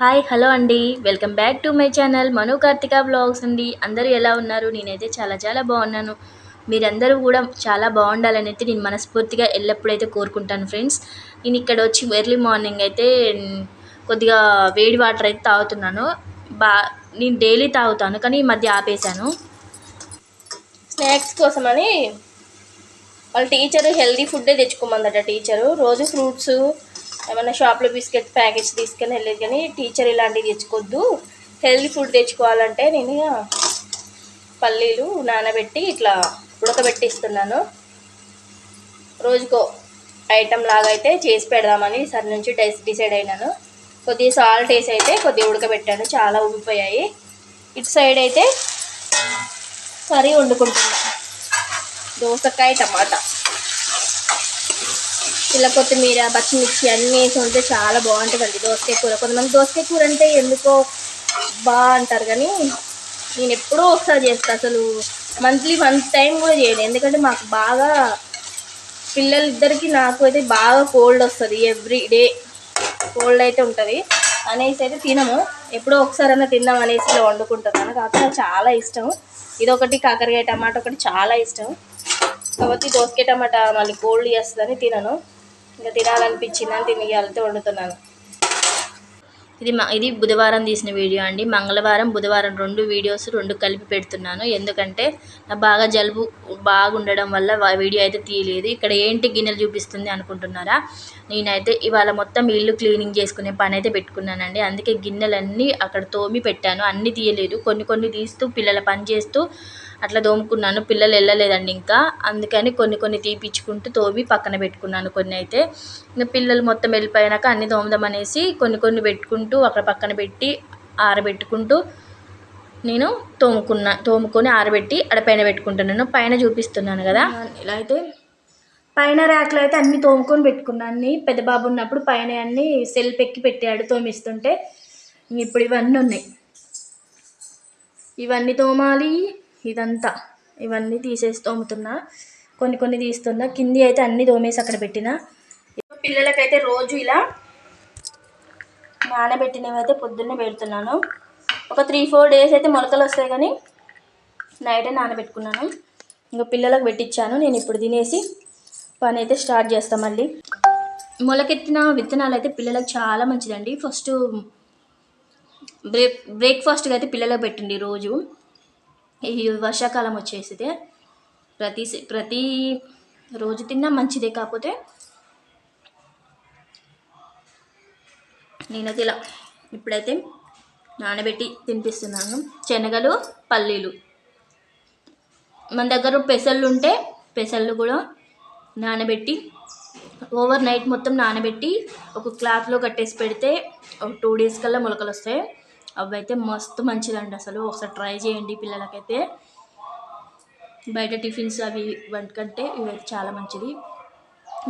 Hi hello అండి. Welcome back to my channel Manu Karthika vlogs అండి. అందరూ ఎలా ఉన్నారు? నేనైతే చాలా చాలా బాగున్నాను. మీరందరూ కూడా చాలా బాగుండాలని అయితే నేను మనస్ఫూర్తిగా ఎల్లప్పుడైతే కోరుకుంటాను ఫ్రెండ్స్. నేను ఇక్కడ వచ్చి ఎర్లీ మార్నింగ్ అయితే కొద్దిగా వేడి వాటర్ అయితే తాగుతున్నాను. బా నేను డైలీ తాగుతాను కానీ ఈ మధ్య ఆపేశాను. స్నాక్స్ కోసమని వాళ్ళ టీచర్ హెల్దీ ఫుడ్డే తెచ్చుకోమందట టీచరు. రోజు ఫ్రూట్స్ ఏమైనా షాప్లో బిస్కెట్ ప్యాకెట్స్ తీసుకొని వెళ్ళేది కానీ టీచర్ ఇలాంటివి తెచ్చుకోవద్దు హెల్దీ ఫుడ్ తెచ్చుకోవాలంటే నేను పల్లీలు నానబెట్టి ఇట్లా ఉడకబెట్టిస్తున్నాను. రోజుకో ఐటెం లాగా అయితే చేసి పెడదామని ఈసారి నుంచి డైస్ డిసైడ్ అయినాను. కొద్దిగా సాల్ట్ వేసి అయితే కొద్దిగా ఉడకబెట్టాను. చాలా ఉడిపోయాయి ఇటు సైడ్ అయితే కర్రీ వండుకుంటున్నాను దోసకాయ టమాటా. ఇలా కొత్తిమీర పచ్చిమిర్చి అన్నీ వేసి ఉంటే చాలా బాగుంటుందండి దోసకాయ కూర. కొంతమంది దోసకాయ కూర అంటే ఎందుకో బా అంటారు కానీ నేను ఎప్పుడో ఒకసారి చేస్తాను అసలు మంత్లీ వన్ టైం కూడా చేయను. ఎందుకంటే మాకు బాగా పిల్లలిద్దరికి నాకు అయితే బాగా కోల్డ్ వస్తుంది. ఎవ్రీ డే కోల్డ్ అయితే ఉంటుంది. అనేసి అయితే తినము. ఎప్పుడో ఒకసారి అన్నా తిందాం అనేసి ఇలా వండుకుంటున్నాను కాకపోతే నాకు చాలా ఇష్టం. ఇది ఒకటి కాకరకాయ టమాటా ఒకటి చాలా ఇష్టం. కాబట్టి దోసకాయ టమాటా మళ్ళీ కోల్డ్ చేస్తుందని తినను. ఇంకా తినాలనిపించిందని తిని వెళ్తే వండుతున్నాను. ఇది ఇది బుధవారం తీసిన వీడియో అండి. మంగళవారం బుధవారం రెండు వీడియోస్ రెండు కలిపి పెడుతున్నాను. ఎందుకంటే నా బాగా జలుబు బాగుండడం వల్ల వీడియో అయితే తీయలేదు. ఇక్కడ ఏంటి గిన్నెలు చూపిస్తుంది అనుకుంటున్నారా? నేనైతే ఇవాళ మొత్తం ఇల్లు క్లీనింగ్ చేసుకునే పని అయితే పెట్టుకున్నానండి. అందుకే గిన్నెలన్నీ అక్కడ తోమి పెట్టాను. అన్నీ తీయలేదు. కొన్ని కొన్ని తీస్తూ పిల్లల పని చేస్తూ అట్లా తోముకున్నాను పిల్లలు వెళ్ళలేదండి ఇంకా. అందుకని కొన్ని కొన్ని తీపిచ్చుకుంటూ తోమి పక్కన పెట్టుకున్నాను కొన్ని అయితే. ఇంకా పిల్లలు మొత్తం వెళ్ళిపోయాక అన్ని తోముదామనేసి కొన్ని కొన్ని పెట్టుకుంటూ అక్కడ పక్కన పెట్టి ఆరబెట్టుకుంటూ నేను తోముకున్నా తోముకొని ఆరబెట్టి అక్కడ పైన పెట్టుకుంటున్నాను పైన చూపిస్తున్నాను కదా. ఇలా అయితే పైన ర్యాక్లో అయితే అన్ని తోముకొని పెట్టుకున్నాను అన్ని పెద్ద బాబు ఉన్నప్పుడు పైన అన్ని సెల్ఫ్ ఎక్కి పెట్టాడు తోమిస్తుంటే. ఇప్పుడు ఇవన్నీ ఉన్నాయి. ఇవన్నీ తోమాలి. ఇదంతా. ఇవన్నీ తీసేసి తోముతున్నా. కొన్ని కొన్ని తీస్తున్నా. కింది అయితే అన్ని తోమేసి అక్కడ పెట్టిన. పిల్లలకైతే రోజు ఇలా నానబెట్టినవి అయితే పొద్దున్నే పెడుతున్నాను. ఒక త్రీ ఫోర్ డేస్ అయితే మొలకలు వస్తాయి కానీ నైటే నానబెట్టుకున్నాను. ఇంకా పిల్లలకు పెట్టించాను నేను ఇప్పుడు తినేసి పని అయితే స్టార్ట్ చేస్తాను మళ్ళీ. మొలకెత్తిన విత్తనాలు అయితే పిల్లలకు చాలా మంచిదండి. ఫస్ట్ బ్రేక్ బ్రేక్ఫాస్ట్గా అయితే పిల్లలకు పెట్టండి రోజు. ఈ వర్షాకాలం వచ్చేసితే ప్రతి ప్రతి రోజు తిన్నా మంచిదే కాకపోతే నేనైతే ఇలా ఇప్పుడైతే నానబెట్టి తినిపిస్తున్నాను. శనగలు పల్లీలు. మన దగ్గర పెసళ్ళు ఉంటే పెసళ్ళు కూడా నానబెట్టి ఓవర్ నైట్ మొత్తం నానబెట్టి ఒక క్లాత్లో కట్టేసి పెడితే ఒక టూ డేస్ కల్లా మొలకలు వస్తాయి. అవి అయితే మస్తు మంచిదండి అసలు. ఒకసారి ట్రై చేయండి పిల్లలకైతే. బయట టిఫిన్స్ అవి వంటకంటే ఇవైతే చాలా మంచిది.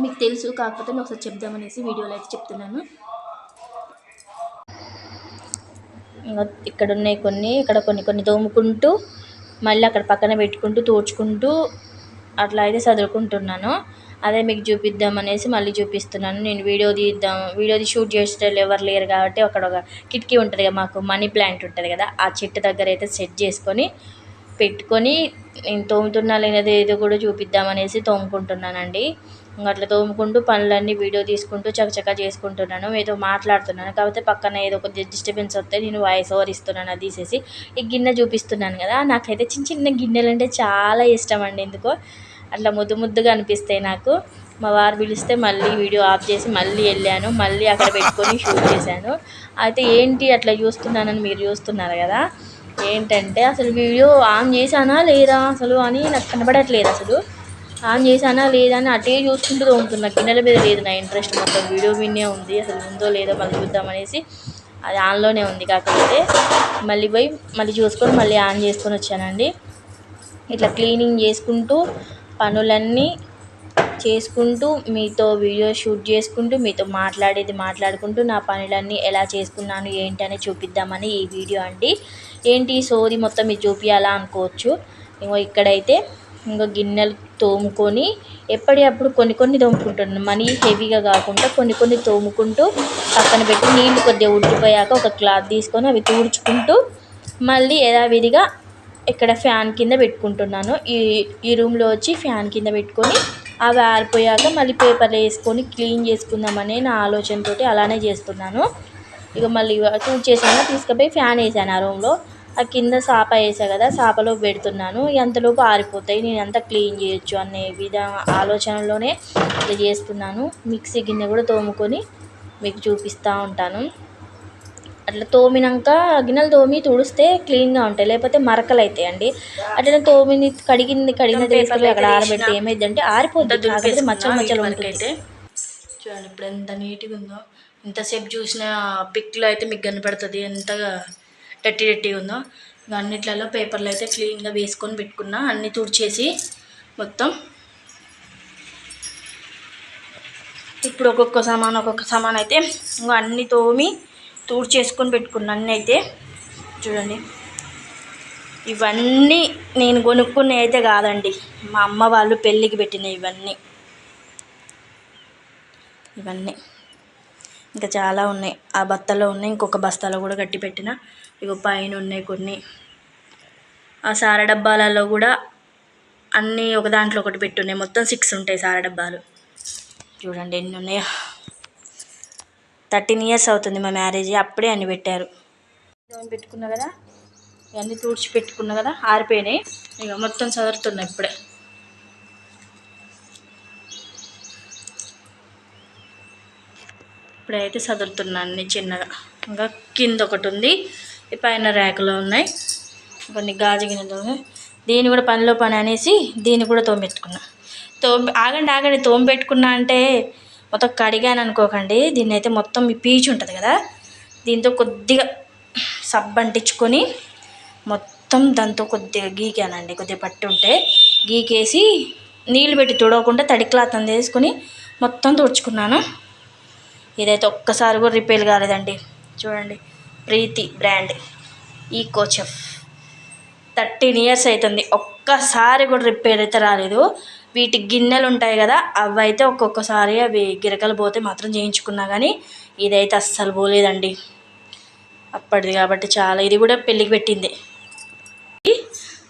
మీకు తెలుసు కాకపోతే నేను ఒకసారి చెప్దామనేసి వీడియోలో అయితే చెప్తున్నాను. ఇంకా ఇక్కడ ఉన్నాయి కొన్ని. ఇక్కడ కొన్ని కొన్ని తోముకుంటూ మళ్ళీ అక్కడ పక్కన పెట్టుకుంటూ తోడ్చుకుంటూ అట్లా అయితే చదువుకుంటున్నాను అదే మీకు చూపిద్దాం అనేసి మళ్ళీ చూపిస్తున్నాను. నేను వీడియో తీద్దాం వీడియోది షూట్ చేసేటోళ్ళు ఎవరు లేరు కాబట్టి అక్కడ ఒక కిటికీ ఉంటుంది కదా మాకు మనీ ప్లాంట్ ఉంటుంది కదా ఆ చెట్టు దగ్గర అయితే సెట్ చేసుకొని పెట్టుకొని నేను తోముతున్నా లేనిది ఏదో కూడా చూపిద్దామనేసి తోముకుంటున్నానండి. అట్లా తోముకుంటూ పనులన్నీ వీడియో తీసుకుంటూ చకచకా చేసుకుంటున్నాను. ఏదో మాట్లాడుతున్నాను. కాకపోతే పక్కన ఏదో ఒక డిస్టర్బెన్స్ వస్తే నేను వాయిస్ ఓవర్ ఇస్తున్నాను అది తీసేసి. ఈ గిన్నె చూపిస్తున్నాను కదా నాకైతే చిన్న చిన్న గిన్నెలు అంటే చాలా ఇష్టం అండి. ఎందుకో అట్లా ముద్దు ముద్దుగా అనిపిస్తాయి నాకు. మా వారు పిలిస్తే మళ్ళీ వీడియో ఆఫ్ చేసి మళ్ళీ వెళ్ళాను. మళ్ళీ అక్కడ పెట్టుకొని షూట్ చేశాను. అయితే ఏంటి అట్లా చూస్తున్నానని మీరు చూస్తున్నారు కదా? ఏంటంటే అసలు వీడియో ఆన్ చేశానా లేదా అసలు అని నాకు కనబడట్లేదు అసలు. ఆన్ చేశానా లేదా అని అటే చూసుకుంటూ తోముతున్నా. గిన్నెల మీద లేదు నా ఇంట్రెస్ట్ మొత్తం. వీడియో విన్నే ఉంది. అసలు ఉందో లేదో మళ్ళీ చూద్దామనేసి అది ఆన్లోనే ఉంది కాకపోతే మళ్ళీ పోయి మళ్ళీ చూసుకొని మళ్ళీ ఆన్ చేసుకొని వచ్చానండి. ఇట్లా క్లీనింగ్ చేసుకుంటూ పనులన్నీ చేసుకుంటూ మీతో వీడియో షూట్ చేసుకుంటూ మీతో మాట్లాడేది మాట్లాడుకుంటూ నా పనులన్నీ ఎలా చేసుకున్నాను ఏంటి అని చూపిద్దామని ఈ వీడియో అండి. ఏంటి ఈ సోది మొత్తం ఇది చూపించాలా అనుకోవచ్చు. ఇంకో ఇక్కడైతే ఇంకో గిన్నెలు తోముకొని ఎప్పటికప్పుడు కొన్ని కొన్ని తోముకుంటున్నాను. మనీ హెవీగా కాకుండా కొన్ని కొన్ని తోముకుంటూ పక్కన పెట్టి నీళ్ళు కొద్దిగా ఉడికిపోయాక ఒక క్లాత్ తీసుకొని అవి తుడుచుకుంటూ మళ్ళీ యథావిధిగా ఇక్కడ ఫ్యాన్ కింద పెట్టుకుంటున్నాను. ఈ ఈ రూమ్లో వచ్చి ఫ్యాన్ కింద పెట్టుకొని అవి ఆరిపోయాక మళ్ళీ పేపర్లో వేసుకొని క్లీన్ చేసుకుందామని నా ఆలోచనతోటి అలానే చేస్తున్నాను. ఇక మళ్ళీ చేసాను తీసుకుపోయి ఫ్యాన్ వేసాను ఆ రూమ్లో. ఆ కింద సాప వేసా కదా సాపలో పెడుతున్నాను. ఎంతలోపు ఆరిపోతాయి నేను ఎంత క్లీన్ చేయొచ్చు అనే విధ ఆలోచనలోనే ఇట్లా చేస్తున్నాను. మిక్సీ గిన్నె కూడా తోముకొని మీకు చూపిస్తూ ఉంటాను. అట్లా తోమినాక గిన్నెలు తోమి తుడిస్తే క్లీన్గా ఉంటాయి. లేకపోతే మరకలు అవుతాయి అండి అట్లా తోమిని కడిగింది కడిగిన తీసుకెళ్ళి అక్కడ ఆరబెట్టి ఏమైందంటే ఆరిపోద్ది. కాకపోతే మచ్చలు మచ్చలు ఉంటుంది చూడండి ఇప్పుడు ఎంత నీట్గా ఉందో. ఎంతసేపు చూసిన పిక్లో అయితే మీకు కనపడుతుంది ఎంతగా డట్టి డట్టిగా ఉందో. ఇక అన్నిట్లలో పేపర్లు అయితే క్లీన్గా వేసుకొని పెట్టుకున్నా అన్నీ తుడిచేసి మొత్తం. ఇప్పుడు ఒక్కొక్క సామాన్ ఒక్కొక్క సామాన్ అయితే ఇంకా అన్ని తోమి తూడు చేసుకొని పెట్టుకున్నా అయితే చూడండి. ఇవన్నీ నేను కొనుక్కున్నవి అయితే కాదండి. మా అమ్మ వాళ్ళు పెళ్ళికి పెట్టిన ఇవన్నీ. ఇవన్నీ. ఇంకా చాలా ఉన్నాయి. ఆ బత్తలో ఉన్నాయి. ఇంకొక బస్తాలో కూడా కట్టి పెట్టిన. ఇగో పైన ఉన్నాయి కొన్ని. ఆ సార డబ్బాలలో కూడా అన్నీ ఒక దాంట్లో ఒకటి పెట్టున్నాయి. మొత్తం సిక్స్ ఉంటాయి సార డబ్బాలు. చూడండి ఎన్ని ఉన్నాయో. థర్టీన్ ఇయర్స్ అవుతుంది మా మ్యారేజ్ అప్పుడే అన్ని పెట్టారు. పెట్టుకున్నా కదా ఇవన్నీ తుడిచి పెట్టుకున్నా కదా ఆరిపోయినాయి. ఇక మొత్తం చదువుతున్నా ఇప్పుడే. ఇప్పుడైతే చదువుతున్నా అన్ని చిన్నగా. ఇంకా కింద ఒకటి ఉంది ఈ పైన ర్యాకులో ఉన్నాయి. కొన్ని గాజు గిన్నెలు ఉన్నాయి దీన్ని కూడా పనిలో పని అనేసి దీన్ని కూడా తోమెత్తుకున్నా తోమి ఆగండి ఆగండి తోమి పెట్టుకున్నా అంటే మొత్తం కడిగాను అనుకోకండి. దీన్ని అయితే మొత్తం మీ పీచు ఉంటుంది కదా? దీంతో కొద్దిగా సబ్బు అంటించుకొని మొత్తం దాంతో కొద్దిగా గీకానండి. కొద్దిగా పట్టి ఉంటే గీకేసి నీళ్ళు పెట్టి తుడవకుండా తడి క్లాత్ అంత వేసుకొని మొత్తం తుడుచుకున్నాను. ఇదైతే ఒక్కసారి కూడా రిపేర్ కాలేదండి. చూడండి Preethi brand eco chef. Thirteen years అవుతుంది ఒక్కసారి కూడా రిపేర్ అయితే రాలేదు. వీటి గిన్నెలు ఉంటాయి కదా అవి అయితే ఒక్కొక్కసారి అవి గిరకలు పోతే మాత్రం చేయించుకున్నా కానీ ఇదైతే అస్సలు పోలేదండి. అప్పటిది కాబట్టి చాలా ఇది కూడా పెళ్ళికి పెట్టింది.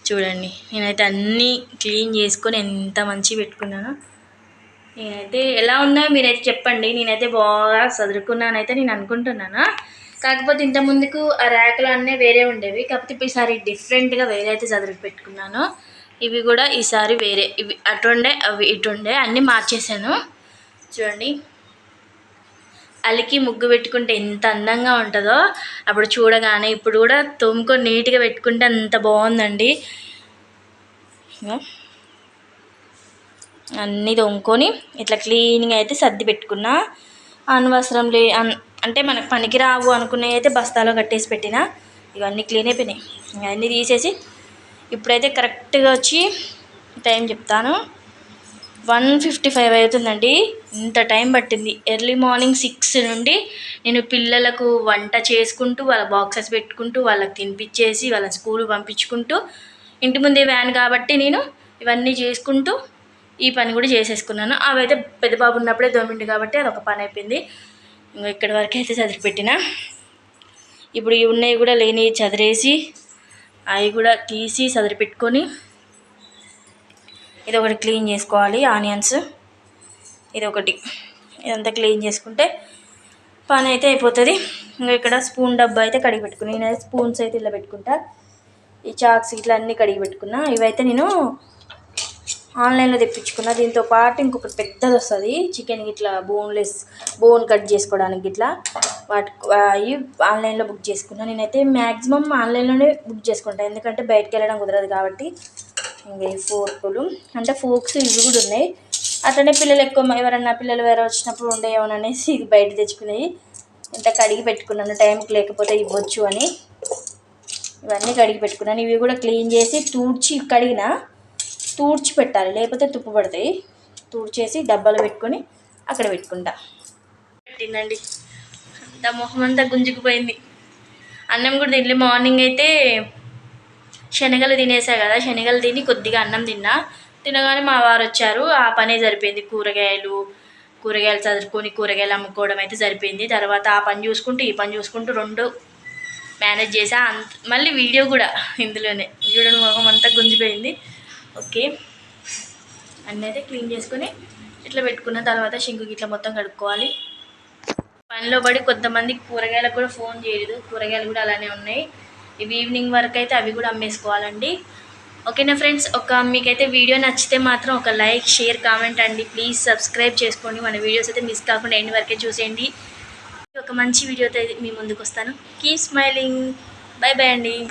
చూడండి నేనైతే అన్నీ క్లీన్ చేసుకొని ఎంత మంచిగా పెట్టుకున్నాను. నేనైతే ఎలా ఉన్నాయో మీరైతే చెప్పండి నేనైతే బాగా చదువుకున్నానైతే నేను అనుకుంటున్నాను. కాకపోతే ఇంత ముందుకు ఆ ర్యాకులు అన్నీ వేరే ఉండేవి కాకపోతే ఇప్పుడు ఈసారి డిఫరెంట్గా వేరే అయితే చదివి పెట్టుకున్నాను. ఇవి కూడా ఈసారి వేరే. ఇవి అటుండే అవి ఇటుండే అన్నీ మార్చేసాను చూడండి. అలికి ముగ్గు పెట్టుకుంటే ఎంత అందంగా ఉంటుందో అప్పుడు చూడగానే ఇప్పుడు కూడా తోముకొని నీట్గా పెట్టుకుంటే అంత బాగుందండి. అన్నీ తోముకొని ఇట్లా క్లీన్గా అయితే సర్ది పెట్టుకున్నా. అనవసరం లే అంటే మనకు పనికిరావు అనుకునే అయితే బస్తాలో కట్టేసి పెట్టిన. ఇవన్నీ క్లీన్ అయిపోయినాయి. ఇవన్నీ తీసేసి ఇప్పుడైతే కరెక్ట్గా వచ్చి టైం చెప్తాను. వన్ ఫిఫ్టీ ఫైవ్ అవుతుందండి. ఇంత టైం పట్టింది. ఎర్లీ మార్నింగ్ సిక్స్ నుండి నేను పిల్లలకు వంట చేసుకుంటూ వాళ్ళ బాక్సెస్ పెట్టుకుంటూ వాళ్ళకి తినిపించేసి వాళ్ళ స్కూల్ పంపించుకుంటూ ఇంటి ముందే వ్యాన్ కాబట్టి నేను ఇవన్నీ చేసుకుంటూ ఈ పని కూడా చేసేసుకున్నాను. అవైతే పెద్ద బాబు ఉన్నప్పుడే దోమిండి కాబట్టి అదొక పని అయిపోయింది. ఇంకా ఇక్కడి వరకు అయితే చదివిపెట్టిన. ఇప్పుడు ఇవి ఉన్నాయి కూడా లేని చదివేసి అవి కూడా తీసి సదిరిపెట్టుకొని ఇది ఒకటి క్లీన్ చేసుకోవాలి ఆనియన్స్. ఇది ఒకటి. ఇదంతా క్లీన్ చేసుకుంటే పని అయితే అయిపోతుంది. ఇంకా ఇక్కడ స్పూన్ డబ్బా అయితే కడిగి పెట్టుకుని నేను స్పూన్స్ అయితే ఇలా పెట్టుకుంటా. ఈ చాక్స్ ఇట్లా అన్నీ కడిగి పెట్టుకున్నా. ఇవైతే నేను ఆన్లైన్లో తెప్పించుకున్నా. దీంతో పాటు ఇంకొకటి పెద్దది వస్తుంది. చికెన్ ఇట్లా బోన్లెస్ బోన్ కట్ చేసుకోవడానికి ఇట్లా వాటి అవి ఆన్లైన్లో బుక్ చేసుకున్నా. నేనైతే మ్యాక్సిమం ఆన్లైన్లోనే బుక్ చేసుకుంటాను ఎందుకంటే బయటకు వెళ్ళడం కుదరదు కాబట్టి ఇంకా ఫోర్కులు. అంటే ఫోక్స్ ఇవి కూడా ఉన్నాయి. అట్లనే పిల్లలు ఎక్కువ ఎవరన్నా పిల్లలు వేరే వచ్చినప్పుడు ఉండేవని అనేసి ఇది బయట తెచ్చుకునేవి. ఇంత కడిగి పెట్టుకున్నాను. టైంకి లేకపోతే ఇవ్వచ్చు అని. ఇవన్నీ కడిగి పెట్టుకున్నాను. ఇవి కూడా క్లీన్ చేసి తూడ్చి కడిగిన తూడ్చి పెట్టాలి లేకపోతే తుప్పు పడతాయి. తూడ్చేసి డబ్బాలు పెట్టుకొని అక్కడ పెట్టుకుంటా. పెట్టిందండి. అంత మొహం అంతా గుంజుకుపోయింది. అన్నం కూడా తినలే. మార్నింగ్ అయితే శనగలు తినేసా కదా శనగలు తిని కొద్దిగా అన్నం తిన్నా. తినగానే మా వారు వచ్చారు. ఆ పనే సరిపోయింది. కూరగాయలు కూరగాయలు చదువుకొని కూరగాయలు అమ్ముకోవడం అయితే సరిపోయింది. తర్వాత ఆ పని చూసుకుంటూ ఈ పని చూసుకుంటూ రెండు మేనేజ్ చేసా. అంత మళ్ళీ వీడియో కూడా ఇందులోనే. చూడడం మొహం అంతా గుంజిపోయింది. ఓకే. అన్నీ అయితే క్లీన్ చేసుకొని ఇట్లా పెట్టుకున్న తర్వాత షింకుకి ఇట్లా మొత్తం కడుక్కోవాలి. పనిలో పడి కొంతమంది కూరగాయలకు కూడా ఫోన్ చేయలేదు. కూరగాయలు కూడా అలానే ఉన్నాయి. ఇవి ఈవినింగ్ వరకు అయితే అవి కూడా అమ్మేసుకోవాలండి. ఓకేనా ఫ్రెండ్స్? ఒక మీకైతే వీడియో నచ్చితే మాత్రం ఒక లైక్ షేర్ కామెంట్ అండి. ప్లీజ్ సబ్స్క్రైబ్ చేసుకోండి. మన వీడియోస్ అయితే మిస్ కాకుండా ఎండ్ వరకే చూసేయండి. ఒక మంచి వీడియోతో అయితే మీ ముందుకు వస్తాను. కీప్ స్మైలింగ్ బై బై అండి.